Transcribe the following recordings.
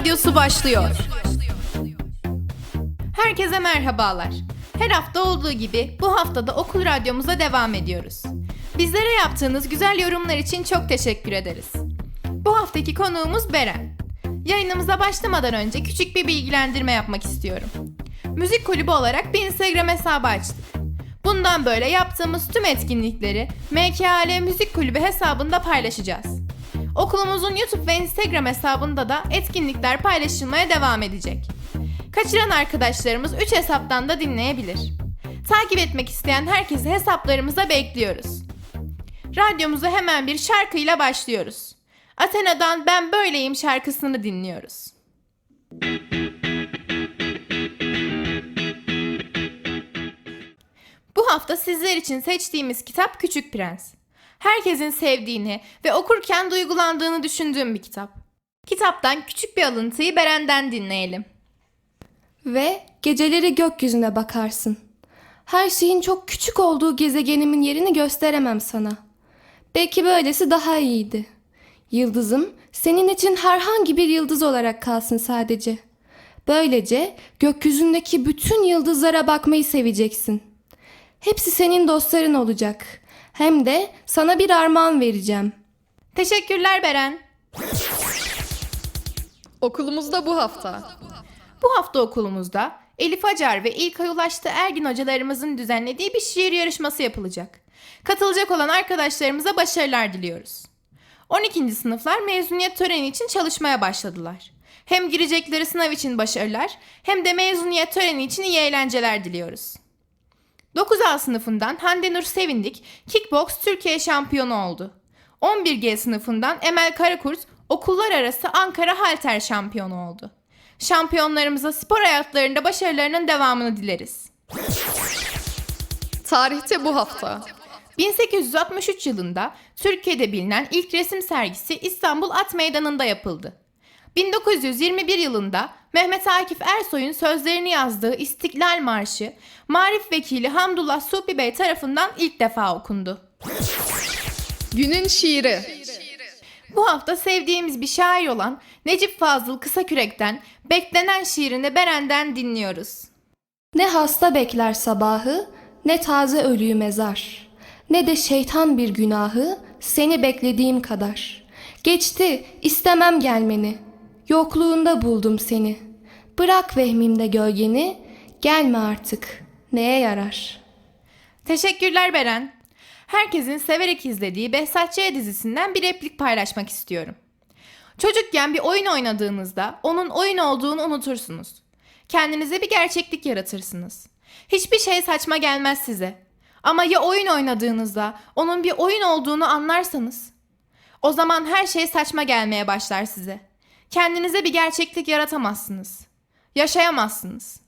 Radyosu başlıyor. Herkese merhabalar. Her hafta olduğu gibi bu haftada Okul Radyomuza devam ediyoruz. Bizlere yaptığınız güzel yorumlar için çok teşekkür ederiz. Bu haftaki konuğumuz Beren. Yayınımıza başlamadan önce küçük bir bilgilendirme yapmak istiyorum. Müzik kulübü olarak bir Instagram hesabı açtık. Bundan böyle yaptığımız tüm etkinlikleri MKL Müzik Kulübü hesabında paylaşacağız. Okulumuzun YouTube ve Instagram hesabında da etkinlikler paylaşılmaya devam edecek. Kaçıran arkadaşlarımız 3 hesaptan da dinleyebilir. Takip etmek isteyen herkesi hesaplarımıza bekliyoruz. Radyomuza hemen bir şarkıyla başlıyoruz. Athena'dan Ben Böyleyim şarkısını dinliyoruz. Bu hafta sizler için seçtiğimiz kitap Küçük Prens. Herkesin sevdiğini ve okurken duygulandığını düşündüğüm bir kitap. Kitaptan küçük bir alıntıyı Beren'den dinleyelim. Ve geceleri gökyüzüne bakarsın. Her şeyin çok küçük olduğu gezegenimin yerini gösteremem sana. Belki böylesi daha iyiydi. Yıldızım senin için herhangi bir yıldız olarak kalsın sadece. Böylece gökyüzündeki bütün yıldızlara bakmayı seveceksin. Hepsi senin dostların olacak. Hem de sana bir armağan vereceğim. Teşekkürler Beren. Okulumuzda bu hafta. Bu hafta okulumuzda Elif Acar ve İlkay Ulaştı Ergin hocalarımızın düzenlediği bir şiir yarışması yapılacak. Katılacak olan arkadaşlarımıza başarılar diliyoruz. 12. sınıflar mezuniyet töreni için çalışmaya başladılar. Hem girecekleri sınav için başarılar hem de mezuniyet töreni için iyi eğlenceler diliyoruz. 9A sınıfından Hande Nur Sevindik kickbox Türkiye şampiyonu oldu. 11G sınıfından Emel Karakurt okullar arası Ankara halter şampiyonu oldu. Şampiyonlarımıza spor hayatlarında başarılarının devamını dileriz. Tarihte bu hafta. 1863 yılında Türkiye'de bilinen ilk resim sergisi İstanbul At Meydanı'nda yapıldı. 1921 yılında Mehmet Akif Ersoy'un sözlerini yazdığı İstiklal Marşı, Marif Vekili Hamdullah Supi Bey tarafından ilk defa okundu. Günün şiiri. Bu hafta sevdiğimiz bir şair olan Necip Fazıl Kısakürek'ten Beklenen şiirini Beren'den dinliyoruz. Ne hasta bekler sabahı, ne taze ölüyü mezar. Ne de şeytan bir günahı, seni beklediğim kadar. Geçti, istemem gelmeni. Yokluğunda buldum seni. Bırak vehmimde gölgeni, gelme artık. Neye yarar? Teşekkürler Beren. Herkesin severek izlediği Behzat Ç. dizisinden bir replik paylaşmak istiyorum. Çocukken bir oyun oynadığınızda onun oyun olduğunu unutursunuz. Kendinize bir gerçeklik yaratırsınız. Hiçbir şey saçma gelmez size. Ama ya oyun oynadığınızda onun bir oyun olduğunu anlarsanız? O zaman her şey saçma gelmeye başlar size. Kendinize bir gerçeklik yaratamazsınız. Yaşayamazsınız.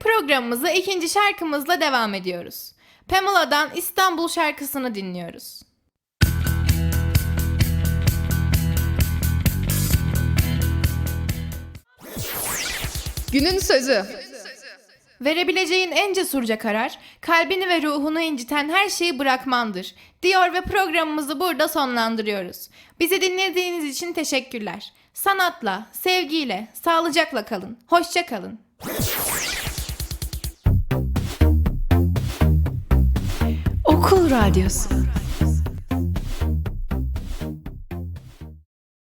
Programımıza ikinci şarkımızla devam ediyoruz. Pamela'dan İstanbul şarkısını dinliyoruz. Günün sözü. Verebileceğin en cesurca karar, kalbini ve ruhunu inciten her şeyi bırakmandır, diyor ve programımızı burada sonlandırıyoruz. Bizi dinlediğiniz için teşekkürler. Sanatla, sevgiyle, sağlıcakla kalın. Hoşça kalın. Okul Radyosu